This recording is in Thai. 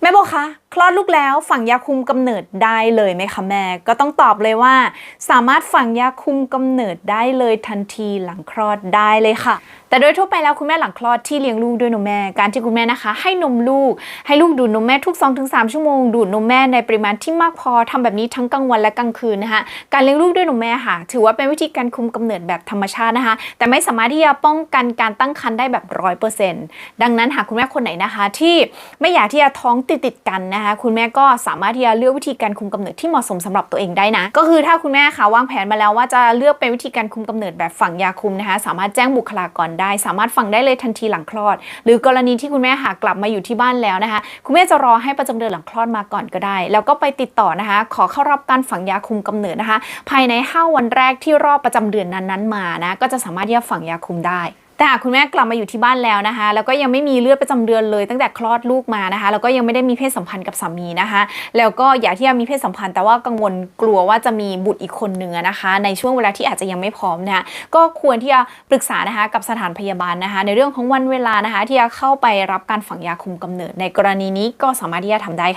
แม่โบคะคลอดลูกแล้วฝังยาคุมกำเนิดได้เลยไหมคะแม่ ก็ต้องตอบเลยว่า สามารถฝังยาคุมกำเนิดได้เลยทันทีหลังคลอดได้เลยค่ะ แต่โดยทั่วไปแล้วคุณแม่หลังคลอดที่เลี้ยงลูกด้วยนมแม่การที่คุณแม่นะคะ ให้นมลูก ให้ลูกดูดนมแม่ทุก 2-3 ชั่วโมงดูดนมแม่ในปริมาณที่มากพอทำแบบนี้ทั้งกลางวันและกลางคืนนะคะการเลี้ยงลูกด้วยนมแม่ค่ะ ถือว่าเป็นวิธีการคุมกำเนิดแบบธรรมชาตินะคะ แต่ไม่สามารถที่จะป้องกันการตั้งครรภ์ได้แบบร้อยเปอร์เซ็นต์ดังนั้นหากคุณแม่คนไหนนะคะ ที่ไม่อยากที่จะท้องติดติดกันนะคะคุณแม่ก็สามารถที่จะเลือกวิธีการคุมกำเนิดที่เหมาะสมสำหรับตัวเองได้นะ ก็คือถ้าคุณแม่ค่ะวางแผนมาแล้วว่าจะเลือกเป็นวิธีการคุมกำเนิดแบบฝังยาคุมนะคะสามารถแจ้งบุคลากรได้ สามารถฝังได้เลยทันทีหลังคลอด หรือกรณีที่คุณแม่หากลับมาอยู่ที่บ้านแล้วนะคะ คุณแม่จะรอให้ประจำเดือนหลังคลอดมาก่อนก็ได้ แล้วก็ไปติดต่อนะคะ ขอเข้ารับการฝังยาคุมกำเนิดนะคะ ภายใน 5 วันแรกที่รอบประจำเดือนนั้นๆมานะก็จะสามารถที่จะฝังยาคุมได้ แต่หากคุณแม่กลับมาอยู่ที่บ้านแล้วนะคะ แล้วก็ยังไม่มีเลือดประจำเดือนเลยตั้งแต่คลอดลูกมานะคะ แล้วก็ยังไม่ได้มีเพศสัมพันธ์กับสามีนะคะ แล้วก็อยากที่จะมีเพศสัมพันธ์ แต่ว่ากังวลกลัวว่าจะมีบุตรอีกคนหนึ่งอนะคะ ในช่วงเวลาที่อาจจะยังไม่พร้อมนะคะก็ควรที่จะปรึกษานะคะกับสถานพยาบาลนะคะ ในเรื่องของวันเวลานะคะ ที่จะเข้าไปรับการฝังยาคุมกำเนิด ในกรณีนี้ก็สามารถที่จะทำได้ค่ะ